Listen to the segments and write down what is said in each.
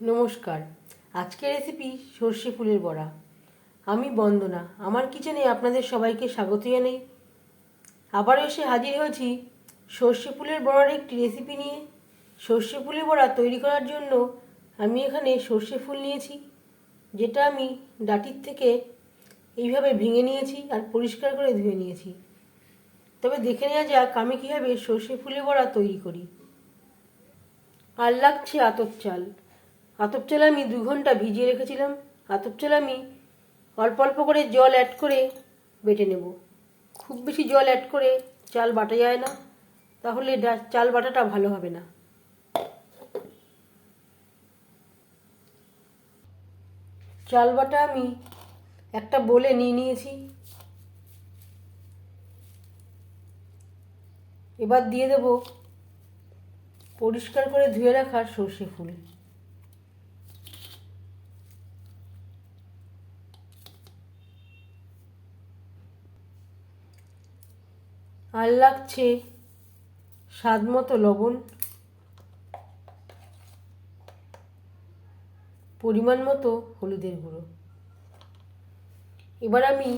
নমস্কার। আজকের রেসিপি সর্ষে ফুলের বড়া। আমি বন্দনা, আমার কিচেনে আপনাদের সবাইকে স্বাগত জানাই। আবার এসে হাজির হয়েছি সর্ষে ফুলের বড়ার একটি রেসিপি নিয়ে। সর্ষে ফুলের বড়া তৈরি করার জন্য আমি এখানে সর্ষে ফুল নিয়েছি, যেটা আমি ডাটির থেকে এইভাবে ভেঙে নিয়েছি আর পরিষ্কার করে ধুয়ে নিয়েছি। তবে দেখে নেওয়া যাক আমি কীভাবে সর্ষে ফুলের বড়া তৈরি করি। আর লাগছে আতপ চাল। আতপ আমি দু ঘণ্টা ভিজিয়ে রেখেছিলাম। আতপ আমি অল্প অল্প করে জল অ্যাড করে বেটে নেব। খুব বেশি জল অ্যাড করে চাল বাটা যায় না। তাহলে চাল বাটাটা ভালো হবে না। চাল বাটা আমি একটা বলে নিয়ে নিয়েছি। এবার দিয়ে দেব পরিষ্কার করে ধুয়ে রাখা সর্ষে ফুল। আর লাগছে স্বাদ মতো লবণ, পরিমাণ মতো হলুদের গুঁড়ো। এবার আমি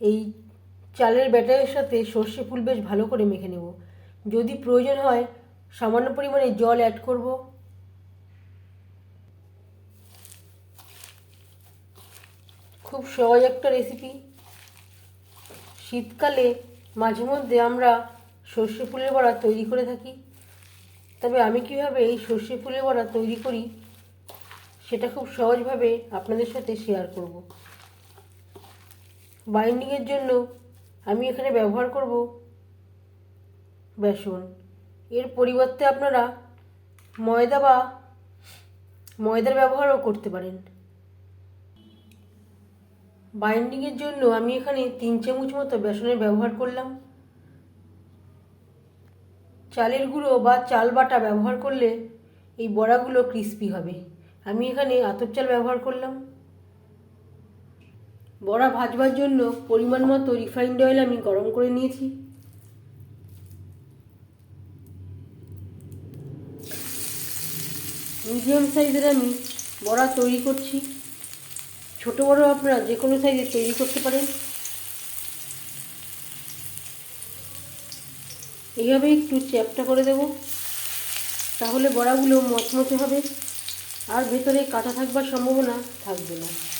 এই চালের ব্যাটারের সাথে সর্ষে ফুল বেশ ভালো করে মেখে নেব। যদি প্রয়োজন হয়, সামান্য পরিমাণে জল অ্যাড করব। খুব সহজ একটা রেসিপি শীতকালে মাঝে মধ্যে আমরা সর্ষে ফুলের বড়া তৈরি করে থাকি। তবে আমি কীভাবে এই সর্ষে ফুলের বড়া তৈরি করি, সেটা খুব সহজভাবে আপনাদের সাথে শেয়ার করব। বাইন্ডিংয়ের জন্য আমি এখানে ব্যবহার করব বেসন। এর পরিবর্তে আপনারা ময়দা বা ময়দার ব্যবহারও করতে পারেন। বাইন্ডিংয়ের জন্য আমি এখানে তিন চামচ মতো বেসনের ব্যবহার করলাম। চালের গুঁড়ো বা চাল বাটা ব্যবহার করলে এই বড়াগুলো ক্রিস্পি হবে। আমি এখানে আতপ চাল ব্যবহার করলাম। বড়া ভাজবার জন্য পরিমাণ মতো রিফাইন্ড অয়েল আমি গরম করে নিয়েছি। মিডিয়াম সাইজের আমি বড়া তৈরি করছি। ছোট বড় আপনারা যে কোনো সাইজে তৈরি করতে পারেন। এইভাবে একটু চ্যাপটা করে দেব। তাহলে বড়াগুলো মচমচে হবে। আর ভেতরে কাটা থাকবার সম্ভাবনা থাকবে না।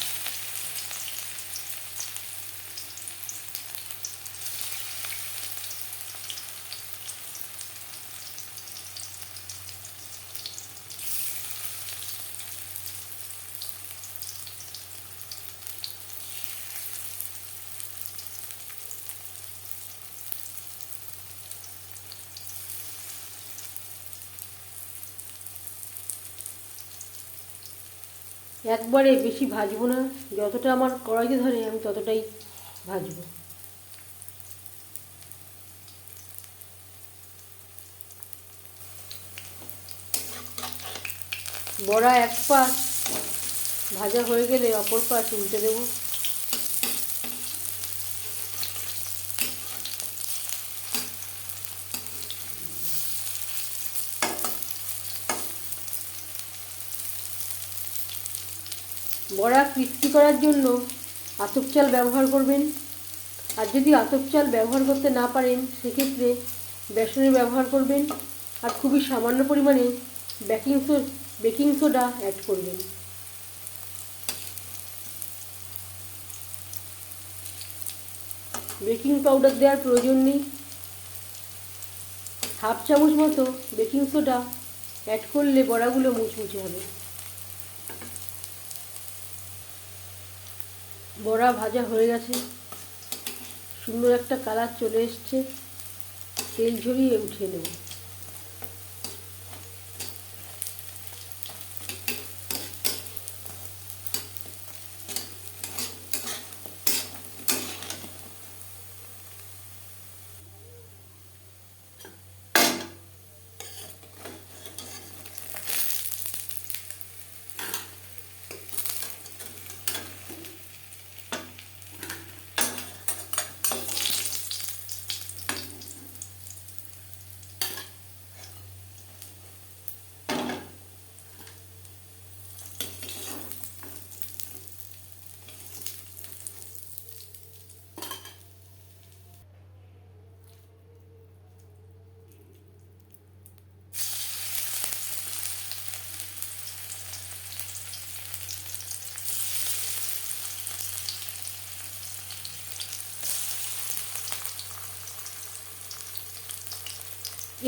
একবারে বেশি ভাজবো না। যতটা আমার কড়াইতে ধরে, আমি ততটাই ভাজবো। বড়া এক পাশ ভাজা হয়ে গেলে অপর পাশ উল্টে দেবো। বড়া ক্রিস্পি করার জন্য আতপ চাল ব্যবহার করবেন। আর যদি আতপ চাল ব্যবহার করতে না পারেন, সেক্ষেত্রে বেসনের ব্যবহার করবেন আর খুবই সামান্য পরিমাণে baking so baking soda add করবেন। বেকিং পাউডার দেওয়ার প্রয়োজন নেই। হাফ চামচ মতো বেকিং সোডা অ্যাড করলে বড়াগুলো মুচমুচে হবে। বড়া ভাজা হয়ে গেছে। সুন্দর একটা কালার চলে এসছে। তেল ঝরিয়ে উঠিয়ে নেব।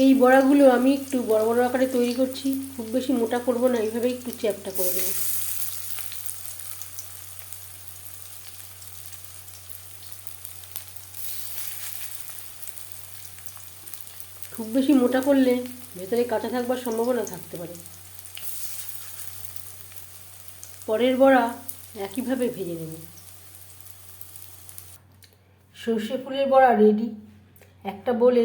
এই বড়াগুলো আমি একটু বড় বড় আকারে তৈরি করছি। খুব বেশি মোটা করব না, এইভাবে একটু চ্যাপটা করে দেবো। খুব বেশি মোটা করলে ভেতরে কাঁচা থাকবার সম্ভাবনা থাকতে পারে। পরের বড়া একইভাবে ভেজে নেব। সর্ষে ফুলের বড়া রেডি একটা বলে